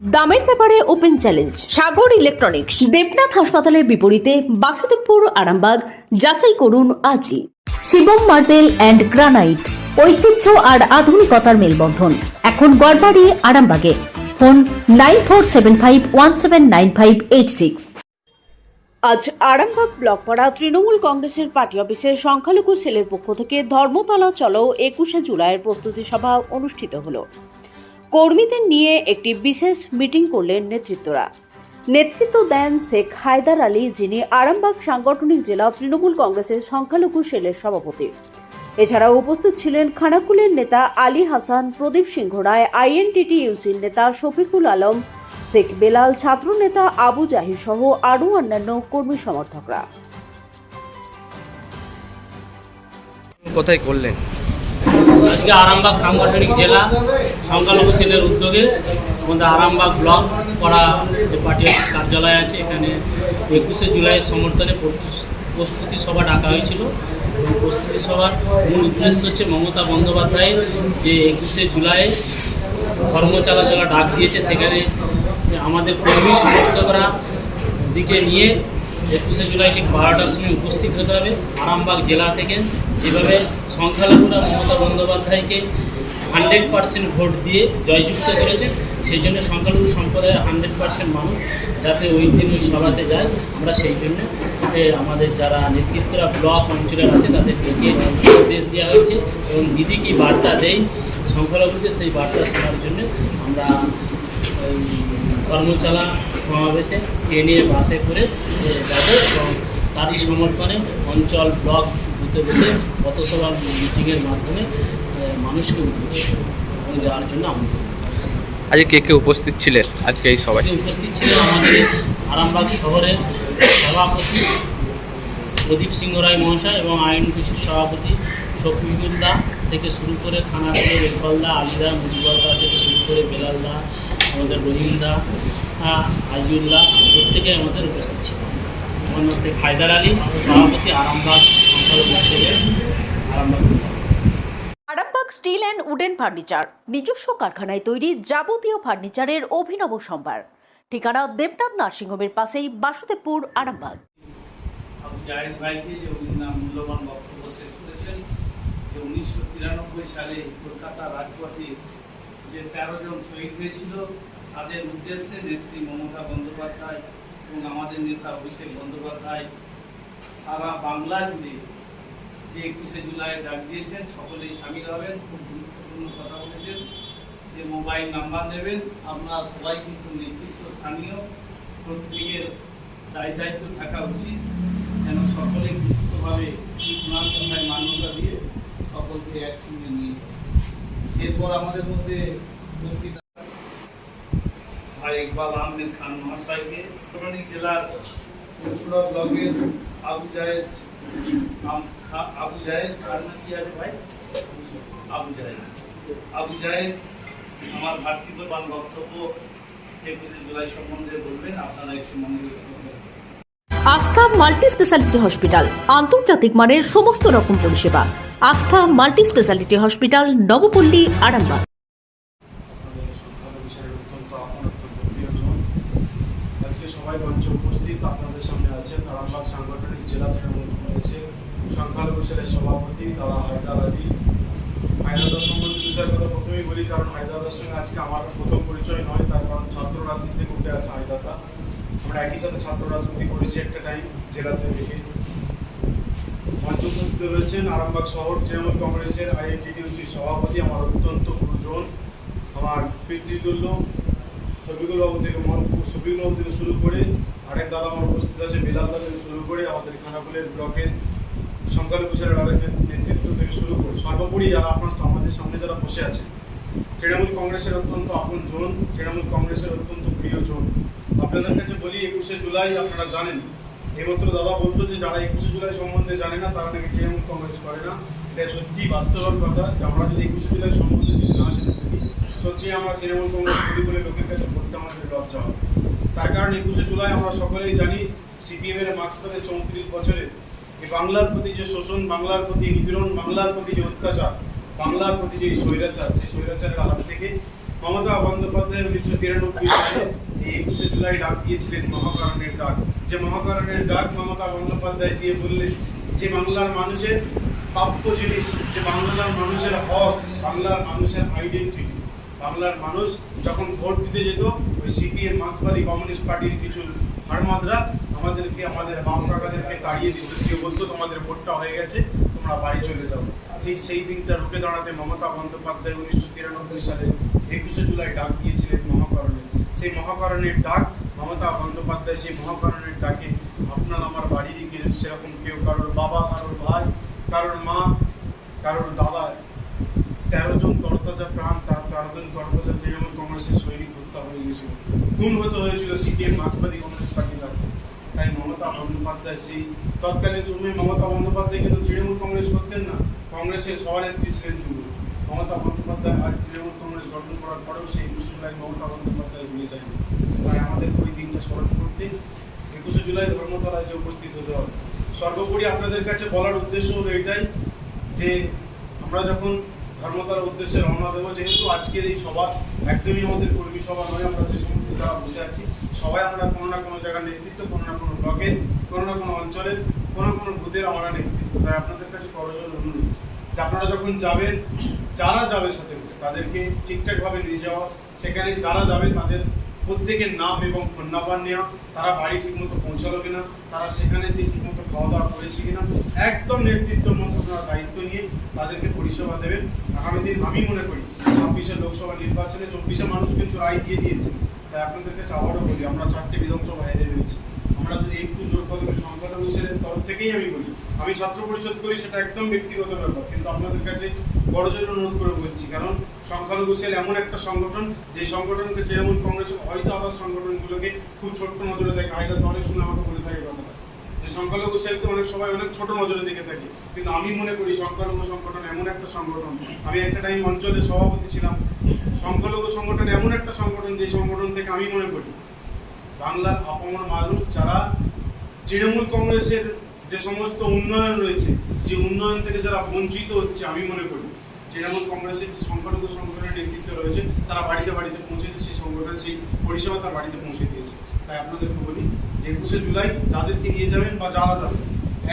দামের ব্যাপারে open challenge Sagar electronics Debnath হাসপাতালের বিপরীতে বাসুদেবপুর, আরামবাগ, যাচাই করুন আজই। শিবম মার্বেল অ্যান্ড গ্রানাইট ঐতিহ্য আর আধুনিকতার মেলবন্ধন। এখন গড়বাড়ি, আরামবাগে। Phone nine four seven five one seven nine five eight six. আজ আরামবাগ ব্লকপাড়া তৃণমূল কংগ্রেসের পার্টি অফিসের সংখ্যালঘু সেলের পক্ষ থেকে ধর্মতলা চলো একুশে জুলাইয়ের প্রস্তুতি সভা অনুষ্ঠিত হলো। কর্মীদের নিয়ে একটি বিশেষ মিটিং করলেন নেতৃত্বরা। নেতৃত্ব দেন শেখ হায়দার আলী, যিনি আরামবাগ সাংগঠনিক জেলা তৃণমূল কংগ্রেসের সংখ্যালঘু সেলের সভাপতি। এছাড়া উপস্থিত ছিলেন খানাকুলের নেতা আলী হাসান, প্রদীপ সিংহ রায় আইএনটিটি ইউসির নেতা শফিকুল আলম, শেখ বেলাল ছাত্র নেতা আবু জাহির সহ আরও অন্যান্য কর্মী সমর্থকরা। কোথায় করলেন? আজকে আরামবাগ সাংগঠনিক জেলা সংখ্যালঘু সেলের উদ্যোগে আমাদের আরামবাগ ব্লক করা যে পার্টি অফিস কার্যালয় আছে, এখানে একুশে জুলাইয়ের সমর্থনে প্রস্তুত- সভা ডাকা হয়েছিল। প্রস্তুতি সভার মূল উদ্দেশ্য হচ্ছে মমতা বন্দ্যোপাধ্যায়ের যে একুশে জুলাই ধর্ম চালাচলা ডাক দিয়েছে, সেখানে আমাদের কর্মী সমর্থকরা দিকে নিয়ে একুশে জুলাই ঠিক বারোটার সময় উপস্থিত হতে হবে। আরামবাগ জেলা থেকে যেভাবে সংখ্যালঘুরা মমতা বন্দ্যোপাধ্যায়কে হান্ড্রেড পার্সেন্ট ভোট দিয়ে জয়যুক্ত করেছে, সেই জন্য সংখ্যালঘু সম্প্রদায়ের হান্ড্রেড পার্সেন্ট মানুষ যাতে ওই দিন ওই সভাতে যায়। আমরা সেই জন্য আমাদের যারা নেতৃত্বরা ব্লক অঞ্চলের আছে, তাদের ডেকে নির্দেশ দেওয়া হয়েছে এবং দিদি কি বার্তা দেয় সংখ্যালঘুদের সেই বার্তা শোনার জন্য আমরা কর্মচালা সমাবেশে ট্রেনে বাসে করে যাব এবং তারই সমর্থনে অঞ্চল ব্লক বুথে বুথে পথসভা মিটিংয়ের মাধ্যমে মানুষকে উদ্বুদ্ধ দেওয়ার জন্য আমন্ত্রণ আজকে কে কে উপস্থিত ছিলেন আজকে এই সবাই উপস্থিত ছিলেন আমাদের আরামবাগ শহরের সভাপতি প্রদীপ সিংহ রায় মহাশয় এবং আইনকুশির সভাপতি শফিকুল্লাহ থেকে শুরু করে খানাকুলের রেশপালদা আলিদা মুজিবরদা থেকে শুরু করে বেলালদা আমাদের রহিমদা আজিউল্লাহ প্রত্যেকে আমাদের উপস্থিত ছিল আমার নাম শেখ হায়দার আলী সভাপতি আরামবাগ সংখ্যালঘু ছেলে আরামবাগ জেলা। Arambagh steel and wooden furniture, নিজস্ব কারখানায় তৈরি যাবতীয় ফার্নিচারের অভিনব সম্ভার। ঠিকানা দেবনাথ নার্সিংহোমের পাশেই বাসুদেবপুর, আরামবাগ। উনিশশো তিরানব্বই সালে কলকাতা রাজপথে যে তেরো জন শহীদ হয়েছিল, তাদের উদ্দেশ্যে নেত্রী মমতা বন্দ্যোপাধ্যায় এবং আমাদের নেতা অভিষেক বন্দ্যোপাধ্যায় সারা বাংলা জুড়ে যে একুশে জুলাই ডাক দিয়েছেন, সকলেই সামিল হবেন, খুব গুরুত্বপূর্ণ কথা বলেছেন যে মোবাইল নাম্বার নেবেন, আপনারা সবাই কিন্তু নেতৃত্ব স্থানীয়, প্রত্যেকের দায় দায়িত্ব থাকা উচিত, যেন সকলে গুরুত্বভাবে মান্যতা দিয়ে সকলকে একসঙ্গে নিয়ে। এরপর আমাদের মধ্যে উপস্থিত ভাই ইকবাল আহমেদ খান মহাশয়কে জেলার পুরসুরা ব্লকের আবু জায়েদ আবু জায়েদ কি আছে ভাই? আবু জায়েদ। আবু জায়েদ আমার বক্তব্য একুশে জুলাই সম্বন্ধে বলবেন, আপনারা একটু আস্থা মাল্টি স্পেশালিটি হসপিটাল, আন্তর্জাতিক মানের সমস্ত রকম পরিষেবা। Astha multi speciality hospital, Nabapalli, Arambagh আপনাদের সংখ্যালঘু বিষয়ের অত্যন্ত আপন অত্যন্ত প্রিয়জন আজকে সবাই মঞ্চে উপস্থিত আপনাদের সামনে আছেন আরামবাগ সাংগঠনিক জেলা তৃণমূল কংগ্রেসের সংখ্যালঘু সেলের সভাপতি দাদা হায়দার আলী। হায়দাদার সম্বন্ধে চার কথা প্রথমেই বলি, কারণ হায়দাদার সঙ্গে আজকে আমার প্রথম পরিচয় নয়, তার কারণ ছাত্র রাজনীতি থেকে উঠে আসে হায়দাদা আমরা একই সাথে ছাত্র রাজনীতি করেছি একটা টাইম জেলাতে থেকে মঞ্চ রয়েছেন, আরামবাগ শহর তৃণমূল কংগ্রেসের আইএনটিডিউসির সভাপতি, আমার অত্যন্ত গুরুজন, আমার পিতৃতুল্য শফিকুল বাবু থেকে মন- বাবু থেকে শুরু করে আরেক দাদা আমার উপস্থিত আছে, বিলাল দা থেকে শুরু করে আমাদের খানাকুলের ব্লকের সংখ্যালঘু আরেক নেতৃত্ব থেকে শুরু করে সর্বোপরি যারা আপনার আমাদের সামনে যারা বসে আছে তৃণমূল কংগ্রেসের অত্যন্ত আপন জোন, তৃণমূল কংগ্রেসের অত্যন্ত প্রিয় জোন। আপনাদের কাছে বলি, একুশে জুলাই আপনারা জানেন এইমাত্র দাদা বলল যে যারা একুশে জুলাই সম্বন্ধে জানে না, তারা নাকি তৃণমূল কংগ্রেস করে না। এটা সত্যি বাস্তবের কথা যে আমরা যদি একুশে জুলাই সম্বন্ধে যদি না জেনে থাকি সত্যি আমরা তৃণমূল কংগ্রেস করি বলে লোকের কাছে বলতে আমাদের লজ্জা হয়। তার কারণ একুশে জুলাই আমরা সকলেই জানি, সিপিএম এর মার্ক্স থেকে চৌত্রিশ বছরে এই বাংলার প্রতি যে শোষণ, বাংলার প্রতি নিপীড়ন, বাংলার প্রতি যে অত্যাচার, বাংলার প্রতি যে স্বৈরাচার, সেই স্বৈরাচারের হাত থেকে মমতা বন্দ্যোপাধ্যায় উনিশশো তিরানব্বই সালে একুশে জুলাই ডাক দিয়েছিলেন মহাকরণের ডাক। যে মহাকরণের ডাক মমতা বন্দ্যোপাধ্যায় দিয়ে বললেন, যে বাংলার মানুষের প্রাপ্য জিনিস, যে বাংলার মানুষের হক, বাংলার মানুষের আইডেন্টিটি বাংলার মানুষ যখন ভোট দিতে যেত, ওই সিপিএম মার্ক্সবাদী কমিউনিস্ট পার্টির কিছু হারমাদরা আমাদেরকে, আমাদের বাম কাকাদেরকে তাড়িয়ে দিত। কেউ বলতো, তোমাদের ভোটটা হয়ে গেছে, তোমরা বাড়ি চলে যাও। ঠিক সেই দিনটা রুখে দাঁড়াতে মমতা বন্দ্যোপাধ্যায় উনিশশো তিরানব্বই সালে একুশে জুলাই ডাক দিয়েছিলেন মহাকরণের সেই মহাকরণের ডাক, মমতা বন্দ্যোপাধ্যায় সেই মহাকরণের ডাকে আপনার আমার বাড়িরই কেউ সেরকম কেউ কারোর বাবা, কারোর ভাই, কারোর মা, কারোর দাদা, তেরো জন তরতাজা প্রাণ, তার তেরো জন তরতাজা তৃণমূল কংগ্রেসের সৈনিক হত্যা হয়ে গেছিল। খুন হতে হয়েছিল সিপিএম, মার্ক্সবাদী কমিউনিস্ট পার্টির হাতে। তাই মমতা বন্দ্যোপাধ্যায় সেই তৎকালীন সময়ে মমতা বন্দ্যোপাধ্যায় কিন্তু তৃণমূল কংগ্রেস করতেন না। কংগ্রেসের সভানেত্রী ছিলেন যুগ মমতা বন্দ্যোপাধ্যায় আজ তৃণমূল কংগ্রেস গঠন করার পরেও সেই একুশে জুলাই মমতা বন্দ্যোপাধ্যায় ভুলে যায়নি তাই আমাদের ওই দিনটা স্মরণ করতে একুশে জুলাই ধর্মতলায় যে উপস্থিত হতে হবে। সর্বোপরি আপনাদের কাছে বলার উদ্দেশ্য হলো এটাই যে আমরা যখন ধর্মতলার উদ্দেশ্যে রওনা দেবো, যেহেতু আজকের এই সভা একদমই আমাদের কর্মী সভা নয়, আমরা যে সমস্ত যারা বসে আছি, সবাই আমরা কোনো না কোনো জায়গার নেতৃত্ব, কোনো না কোনো ব্লকের, কোনো না কোনো অঞ্চলের, কোনো কোনো বুথের আমরা নেতৃত্ব। তাই আপনাদের কাছে করজোর অনুরোধ। আপনারা যখন যাবেন, যারা যাবে সাথে করে, তাদেরকে ঠিকঠাকভাবে নিয়ে যাওয়া, সেখানে যারা যাবে, তাদের প্রত্যেকের নাম এবং ফোন নাম্বার নেওয়া, তারা বাড়ি ঠিকমতো পৌঁছালো কিনা, তারা সেখানে যে ঠিকমতো খাওয়া দাওয়া করেছে কিনা, একদম নেতৃত্বের মতো দায়িত্ব নিয়ে তাদেরকে পরিষেবা দেবেন। আগামী দিন আমি মনে করি, ছাব্বিশে লোকসভা নির্বাচনে চব্বিশে মানুষ কিন্তু রায় দিয়ে দিয়েছে। তাই আপনাদের কাছে আবারও বলি, আমরা চারটে বিধানসভা বাইরে রয়েছি। আমরা যদি একটু জোর কদমে সংখ্যালঘু সেলের তরফ থেকেই আমি বলি, আমি ছাত্র পরিষদ করি, সেটা একদম ব্যক্তিগত ব্যাপার, কিন্তু আপনাদের কাছে বড় জোর অনুরোধ করে বলছি, কারণ সংখ্যালঘু সেল এমন একটা সংগঠন, যে সংগঠনকে যেমন কংগ্রেস, হয়তো আবার সংগঠনগুলোকে খুব ছোট্ট নজরে দেখে তো অনেক শুনে আমাকে বলে থাকে কথাটা, যে সংখ্যালঘু সেলকে অনেক সবাই অনেক ছোট নজরে দেখে থাকি, কিন্তু আমি মনে করি সংখ্যালঘু সংগঠন এমন একটা সংগঠন, আমি একটা টাইম অঞ্চলের সভাপতি ছিলাম, সংখ্যালঘু সংগঠন এমন একটা সংগঠন, যে সংগঠন থেকে আমি মনে করি বাংলার অপমর মানুষ যারা তৃণমূল কংগ্রেসের যে সমস্ত উন্নয়ন রয়েছে, যে উন্নয়ন থেকে যারা বঞ্চিত হচ্ছে, আমি মনে করি তৃণমূল কংগ্রেসের যে সংখ্যালঘু সংগঠনের নেতৃত্ব রয়েছে, তারা বাড়িতে বাড়িতে পৌঁছেছে, সেই সংগঠন, সেই পরিষেবা তার বাড়িতে পৌঁছে দিয়েছে। তাই আপনাদেরকে বলি, যে একুশে জুলাই যাদেরকে নিয়ে যাবেন বা যারা যাবেন,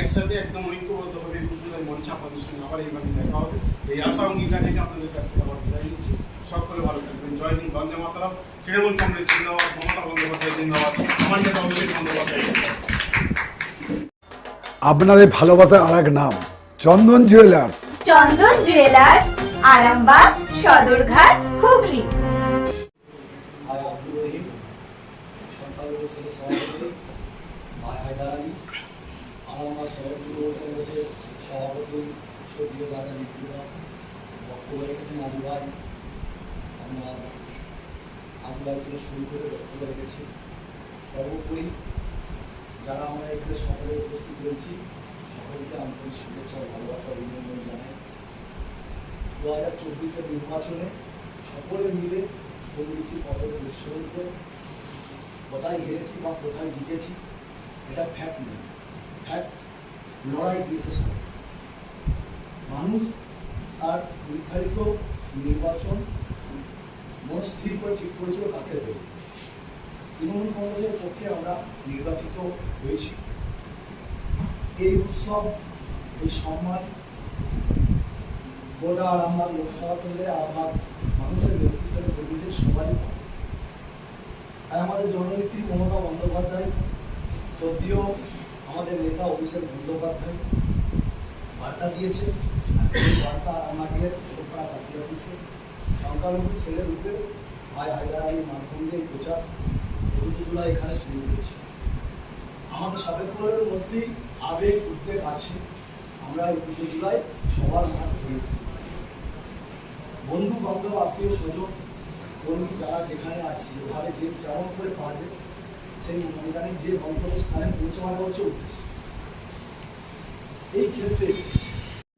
একসাথে একদম ঐক্যবদ্ধভাবে একুশে জুলাই মঞ্চে আপনাদের সঙ্গে আবার এইভাবে দেখা হবে। এই আশা অঙ্গীকার থেকে আপনাদের কাছ থেকে আবার বিদায় নিচ্ছি। সকলে ভালো থাকবেন। জয় হিন্দ বন্দে মাতারাম তৃণমূল কংগ্রেস জিন্দাবাদ মমতা বন্দ্যোপাধ্যায় জিন্দাবাদ আমার নেতা অভিষেক বন্দ্যোপাধ্যায় আপনাদের ভালোবাসার আর এক নাম চন্দন জুয়েলার্স। চন্দন জুয়েলার্স আরামবাগ সদরঘাট হুগলি। ভাই আব্দুর রহিম সরকারি সেলে সভাপতি দাদা বক্তব্য রেখেছেন আবু ভাই। আপনার ভাই থেকে শুরু করে বক্তব্য রেখেছি সর্বোপরি যারা আমরা এখানে সকলে উপস্থিত রয়েছি, সকলকে আন্তরিক শুভেচ্ছা ভালোবাসা অভিনন্দন জানাই। দু হাজার চব্বিশের নির্বাচনে সকলে মিলে কম বেশি পদে পরিশ্রম করে কোথায় হেরেছি বা কোথায় জিতেছি, এটা ফ্যাক্ট নেই ফ্যাক্ট লড়াই দিয়েছে সবাই। মানুষ তার নির্ধারিত নির্বাচন মন স্থির করে ঠিক করেছিল কাকে দেবে? তৃণমূল কংগ্রেসের পক্ষে আমরা নির্বাচিত হয়েছি। এই উৎসব, এই সম্মান গোটা আরামবাগ লোকসভা কেন্দ্রে আরামবাগ মানুষের নেতৃত্বের কর্মীদের সবাই। তাই আমাদের জননেত্রী মমতা বন্দ্যোপাধ্যায় সদ্যীয় আমাদের নেতা অভিষেক বন্দ্যোপাধ্যায় বার্তা দিয়েছে। বার্তা আমাদের ওপাড়া পার্টি অফিসে সংখ্যালঘু রূপে ভাই হায়দার আলীর মাধ্যম দিয়ে প্রচার একুশে জুলাই এখানে শুরু হয়েছে। আমাদের সকলের মধ্যেই আবেগ, উদ্বেগ আছে। আমরা একুশে জুলাই সবার মাঠ ধরে। বন্ধু বান্ধব আত্মীয় স্বজন কর্মী যারা যেখানে আছে, যেভাবে যে কেমন করে পারবে, সেই ময়দানে যে গন্তব্যস্থানে পৌঁছানো হচ্ছে উদ্দেশ্য। এই ক্ষেত্রে